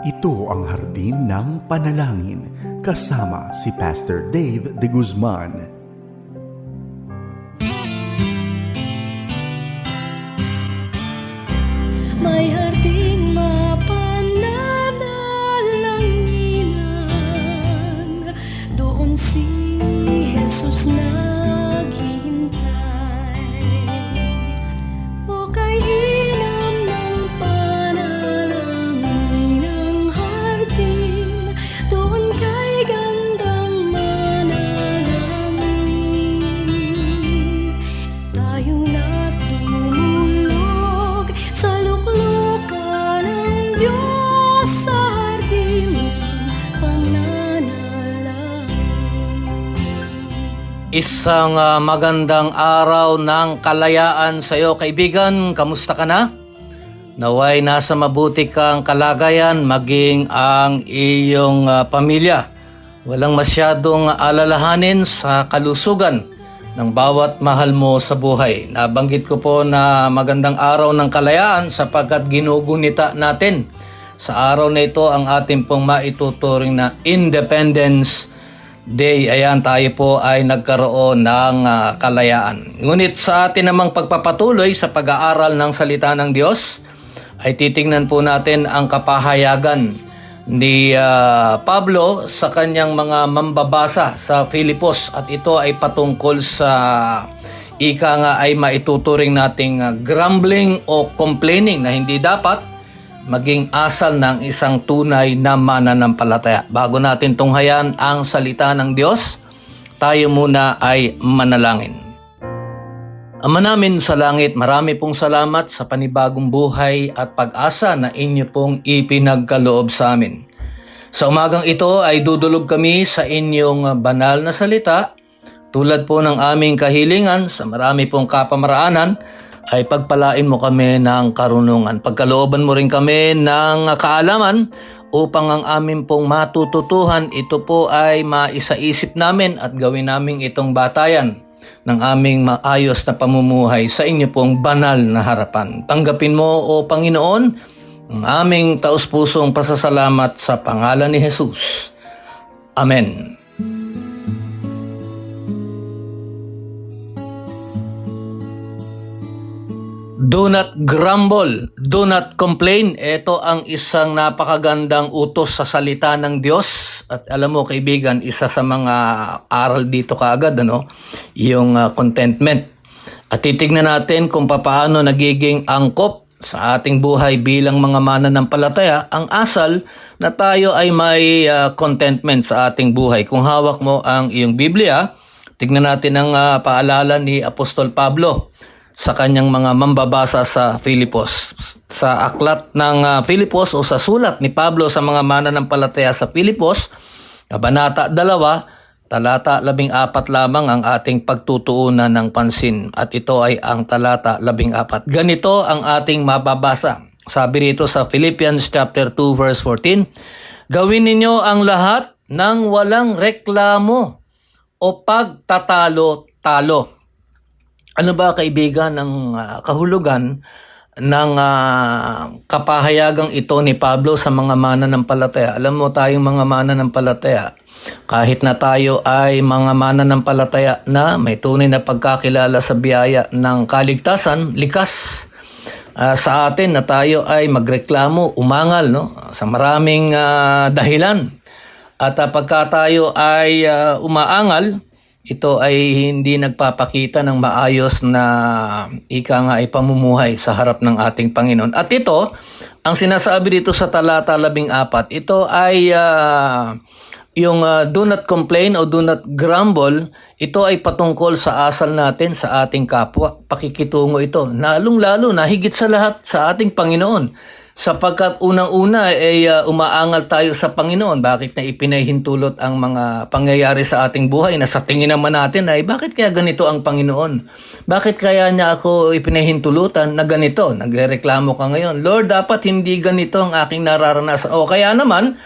Ito ang hardin ng panalangin kasama si Pastor Dave de Guzman. May harding mapananalanginan Doon si Jesus naghihintay O kay Isang ah, magandang araw ng kalayaan sa iyo kaibigan. Kamusta ka na? Naway nasa mabuti kang kalagayan maging ang iyong ah, pamilya. Walang masyadong alalahanin sa kalusugan ng bawat mahal mo sa buhay. Nabanggit ko po na magandang araw ng kalayaan sapagkat ginugunita natin sa araw na ito ang ating pong maituturing na Independence Day. Ayan, tayo po ay nagkaroon ng ah, kalayaan. Ngunit sa atin namang pagpapatuloy sa pag-aaral ng salita ng Diyos, ay titingnan po natin ang kapahayagan ni ah, Pablo sa kanyang mga mambabasa sa Filipos at ito ay patungkol sa ika nga ay maituturing nating ah, grumbling o complaining na hindi dapat maging asal ng isang tunay na mananampalataya. Bago natin tunghayan ang salita ng Diyos, tayo muna ay manalangin. Ama namin sa langit, marami pong salamat sa panibagong buhay at pag-asa na inyo pong ipinagkaloob sa amin. Sa umagang ito ay dudulog kami sa inyong banal na salita tulad po ng aming kahilingan sa marami pong kapamaraanan ay pagpalain mo kami ng karunungan. Pagkalooban mo rin kami ng kaalaman upang ang amin pong matututuhan ito po ay maisaisip namin at gawin namin itong batayan ng aming maayos na pamumuhay sa inyo pong banal na harapan. Tanggapin mo o Panginoon ang aming taus-pusong pasasalamat sa pangalan ni Jesus. Amen. Do not grumble, do not complain. Ito ang isang napakagandang utos sa salita ng Diyos. At alam mo kaibigan, isa sa mga aral dito kaagad, ano, yung ah, contentment. At titignan natin kung paano nagiging angkop sa ating buhay bilang mga mananampalataya ang asal na tayo ay may ah, contentment sa ating buhay. Kung hawak mo ang iyong Biblia, tignan natin ang ah, paalala ni Apostol Pablo sa kanyang mga mambabasa sa Filipos. Sa aklat ng ah, Filipos o sa sulat ni Pablo sa mga mananampalataya sa Filipos, Kabanata 2, talata 14 lamang ang ating pagtutuunan ng pansin at ito ay ang talata 14. Ganito ang ating mababasa. Sabi rito sa Philippians chapter 2 verse 14, Gawin ninyo ang lahat ng walang reklamo o pagtatalo-talo ano ba kaibigan ang ah, kahulugan ng ah, kapahayagang ito ni Pablo sa mga mananampalataya? Alam mo tayong mga mananampalataya, kahit na tayo ay mga mananampalataya na may tunay na pagkakilala sa biyaya ng kaligtasan, likas ah, sa atin na tayo ay magreklamo, umangal no sa maraming ah, dahilan. At ah, pagka tayo ay ah, umaangal, ito ay hindi nagpapakita ng maayos na ika nga ay pamumuhay sa harap ng ating Panginoon. At ito, ang sinasabi dito sa talata 14, ito ay ah, yung ah, do not complain o do not grumble, ito ay patungkol sa asal natin sa ating kapwa. Pakikitungo ito. Lalong-lalo na higit sa lahat sa ating Panginoon sapagkat unang-una ay uh, umaangal tayo sa Panginoon. Bakit na ipinahintulot ang mga pangyayari sa ating buhay na sa tingin naman natin ay bakit kaya ganito ang Panginoon? Bakit kaya niya ako ipinahintulutan na ganito? Nagreklamo ka ngayon. Lord, dapat hindi ganito ang aking nararanasan. O kaya naman,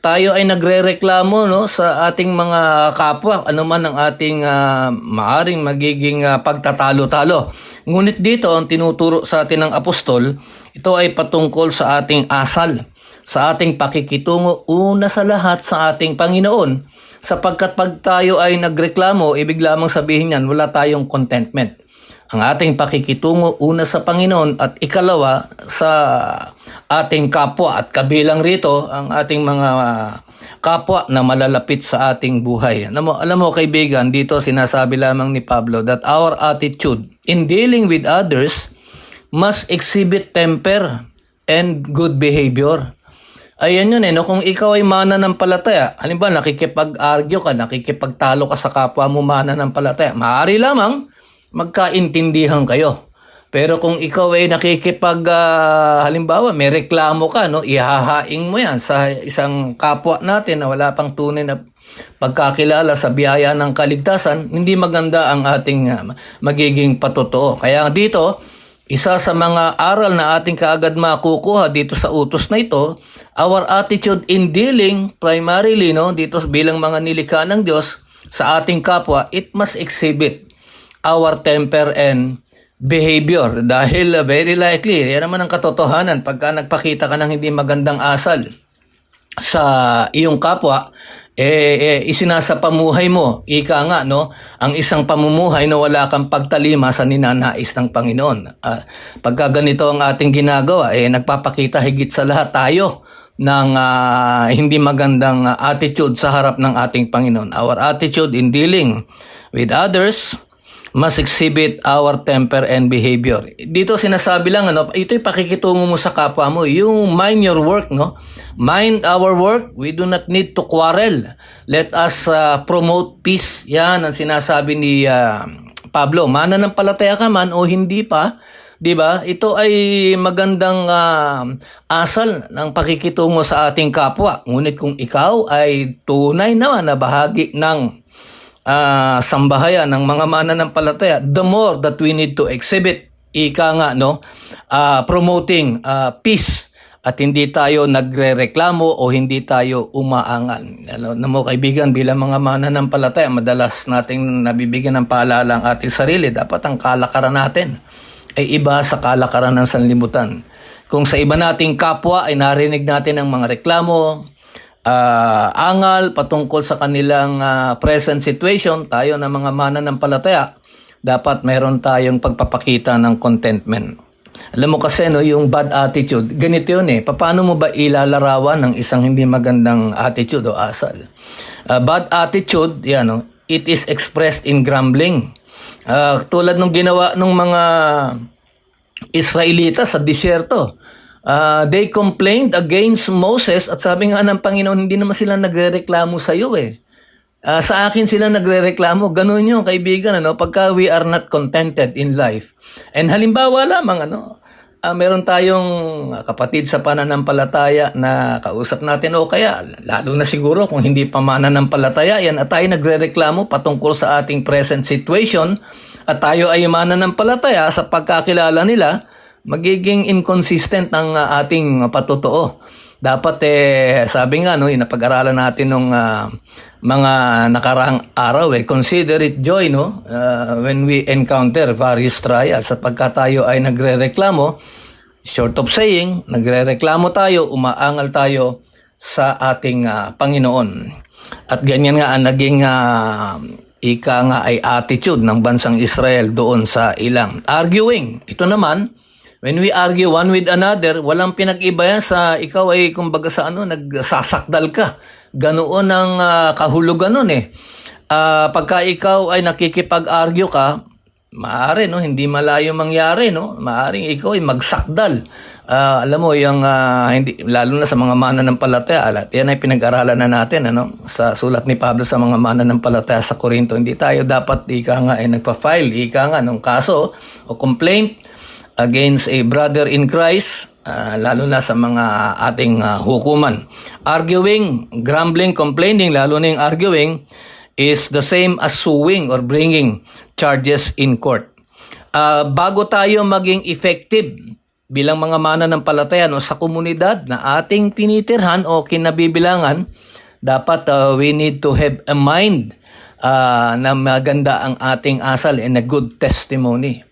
tayo ay nagrereklamo no sa ating mga kapwa ano man ang ating ah, maaring magiging ah, pagtatalo-talo. Ngunit dito ang tinuturo sa atin ng apostol, ito ay patungkol sa ating asal sa ating pakikitungo una sa lahat sa ating Panginoon sapagkat pag tayo ay nagreklamo, ibig lamang sabihin yan, wala tayong contentment. Ang ating pakikitungo una sa Panginoon at ikalawa sa ating kapwa at kabilang rito ang ating mga kapwa na malalapit sa ating buhay. Alam mo, alam mo kaibigan, dito sinasabi lamang ni Pablo that our attitude in dealing with others must exhibit temper and good behavior. Ayan yun eh, no? kung ikaw ay mananampalataya, halimbawa nakikipag-argue ka, nakikipagtalo ka sa kapwa mo mananampalataya, maaari lamang magkaintindihan kayo. Pero kung ikaw ay nakikipag, ah, halimbawa, may reklamo ka, no? ihahaing mo yan sa isang kapwa natin na wala pang tunay na pagkakilala sa biyaya ng kaligtasan, hindi maganda ang ating ah, magiging patotoo. Kaya dito, isa sa mga aral na ating kaagad makukuha dito sa utos na ito, our attitude in dealing primarily no dito bilang mga nilikha ng Diyos sa ating kapwa, it must exhibit our temper and behavior. Dahil uh, very likely yan naman ang katotohanan pagka nagpakita ka ng hindi magandang asal sa iyong kapwa eh, eh isinasapamuhay mo. Ika nga no? Ang isang pamumuhay na wala kang pagtalima sa ninanais ng Panginoon. Ah, pagka ganito ang ating ginagawa eh nagpapakita higit sa lahat tayo ng ah, hindi magandang attitude sa harap ng ating Panginoon. Our attitude in dealing with others must exhibit our temper and behavior. Dito sinasabi lang ano, ito'y pakikitungo mo sa kapwa mo. You mind your work, no? Mind our work. We do not need to quarrel. Let us uh, promote peace. Yan ang sinasabi ni uh, Pablo. Mananampalataya ka man o hindi pa, 'di ba? Ito ay magandang uh, asal ng pakikitungo sa ating kapwa. Ngunit kung ikaw ay tunay naman na bahagi ng ah, sambahayan ng mga mananampalataya, the more that we need to exhibit, ika nga, no, ah, promoting ah, peace at hindi tayo nagrereklamo o hindi tayo umaangal. Alam mo kaibigan, bilang mga mananampalataya, madalas nating nabibigyan ng paalala ang ating sarili, dapat ang kalakaran natin ay iba sa kalakaran ng sanlibutan. Kung sa iba nating kapwa ay narinig natin ang mga reklamo, ah, angal patungkol sa kanilang ah, present situation, tayo na mga mananampalataya, dapat meron tayong pagpapakita ng contentment. Alam mo kasi no, yung bad attitude, ganito yun eh. Paano mo ba ilalarawan ng isang hindi magandang attitude o asal? Ah, bad attitude, yan no, it is expressed in grumbling. Ah, tulad nung ginawa ng mga Israelita sa disyerto. Ah, they complained against Moses at sabi nga ng Panginoon, hindi naman sila nagrereklamo sa iyo eh. Ah, sa akin sila nagrereklamo. Ganun yung kaibigan, ano, pagka we are not contented in life. And halimbawa lamang, ano, ah, meron tayong kapatid sa pananampalataya na kausap natin o kaya, lalo na siguro kung hindi pa mananampalataya yan at tayo nagrereklamo patungkol sa ating present situation at tayo ay mananampalataya sa pagkakilala nila, magiging inconsistent ang ah, ating patotoo. Dapat eh, sabi nga, no, inapag-aralan natin nung ah, mga nakaraang araw, eh, consider it joy, no, ah, when we encounter various trials. At pagka tayo ay nagre-reklamo, short of saying, nagre-reklamo tayo, umaangal tayo sa ating ah, Panginoon. At ganyan nga ang naging ah, ika nga ay attitude ng bansang Israel doon sa ilang. Arguing. Ito naman, when we argue one with another, walang pinag-iba yan sa ikaw ay kumbaga sa ano, nagsasakdal ka. Ganoon ang ah, kahulugan nun eh. Ah, pagka ikaw ay nakikipag-argue ka, maaari no, hindi malayo mangyari no. Maaring ikaw ay magsakdal. Ah, alam mo yung ah, hindi lalo na sa mga mananampalataya, alat. Yan ay pinag-aralan na natin ano sa sulat ni Pablo sa mga mananampalataya sa Korinto. Hindi tayo dapat ika nga ay nagpa-file ika nga ng kaso o complaint against a brother in Christ, ah, lalo na sa mga ating ah, hukuman. Arguing, grumbling, complaining, lalo na yung arguing, is the same as suing or bringing charges in court. Ah, bago tayo maging effective bilang mga mananampalataya no, sa komunidad na ating tinitirhan o kinabibilangan, dapat ah, we need to have a mind ah, na maganda ang ating asal and a good testimony.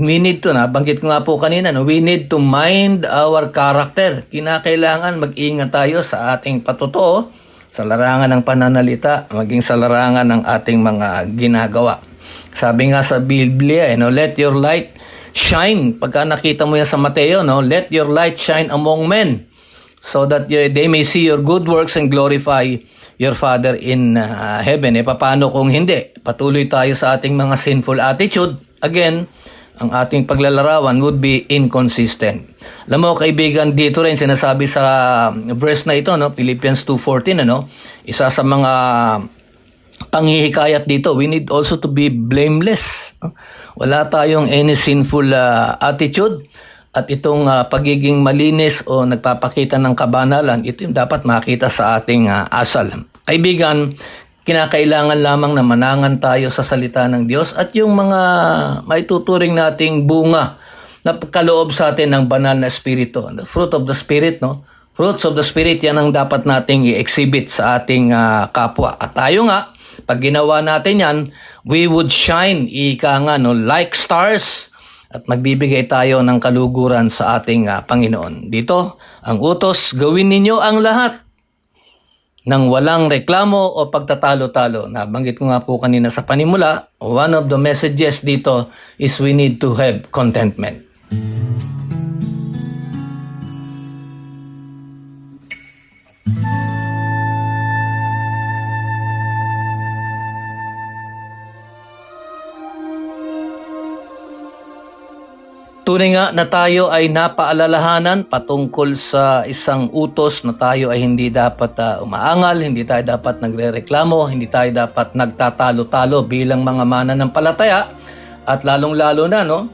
We need to, nabanggit ko nga po kanina, no? we need to mind our character. Kinakailangan mag-ingat tayo sa ating patotoo, sa larangan ng pananalita, maging sa larangan ng ating mga ginagawa. Sabi nga sa Biblia, eh, no? let your light shine. Pagka nakita mo yan sa Mateo, no? let your light shine among men so that they may see your good works and glorify your Father in uh, heaven. E paano kung hindi? Patuloy tayo sa ating mga sinful attitude. Again, ang ating paglalarawan would be inconsistent. Alam mo, kaibigan, dito rin sinasabi sa verse na ito, no? Philippians 2.14, ano? Isa sa mga panghihikayat dito, we need also to be blameless. Wala tayong any sinful uh, attitude at itong uh, pagiging malinis o nagpapakita ng kabanalan, ito yung dapat makita sa ating uh, asal. Kaibigan, kinakailangan lamang na manangan tayo sa salita ng Diyos at yung mga maituturing nating bunga na kaloob sa atin ng banal na espiritu. The fruit of the spirit, no? Fruits of the spirit, yan ang dapat nating i-exhibit sa ating ah, kapwa. At tayo nga, pag ginawa natin yan, we would shine, ika nga, no? like stars, at magbibigay tayo ng kaluguran sa ating ah, Panginoon. Dito, ang utos, gawin ninyo ang lahat ng walang reklamo o pagtatalo-talo. Nabanggit ko nga po kanina sa panimula, one of the messages dito is we need to have contentment. Tunay nga na tayo ay napaalalahanan patungkol sa isang utos na tayo ay hindi dapat ah, umaangal, hindi tayo dapat nagrereklamo, hindi tayo dapat nagtatalo-talo bilang mga mananampalataya at lalong-lalo na no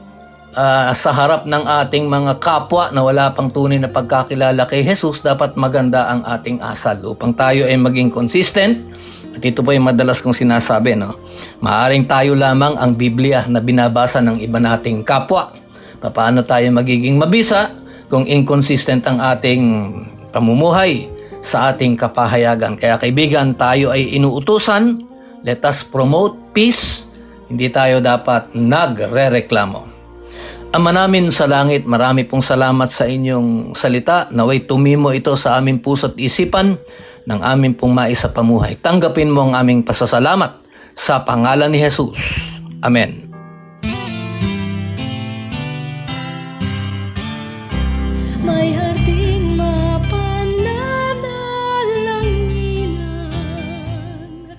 ah, sa harap ng ating mga kapwa na wala pang tunay na pagkakilala kay Jesus, dapat maganda ang ating asal upang tayo ay maging consistent at ito po yung madalas kong sinasabi, no? Maaring tayo lamang ang Biblia na binabasa ng iba nating kapwa. Paano tayo magiging mabisa kung inconsistent ang ating pamumuhay sa ating kapahayagan. Kaya kaibigan, tayo ay inuutusan. Let us promote peace. Hindi tayo dapat nagre-reklamo. Ama namin sa langit, marami pong salamat sa inyong salita. Naway tumimo ito sa aming puso't isipan ng aming pong maisa pamuhay. Tanggapin mo ang aming pasasalamat sa pangalan ni Jesus. Amen.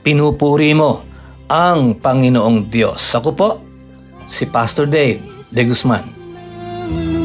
pinupuri mo ang Panginoong Diyos. Ako po, si Pastor Dave De Guzman.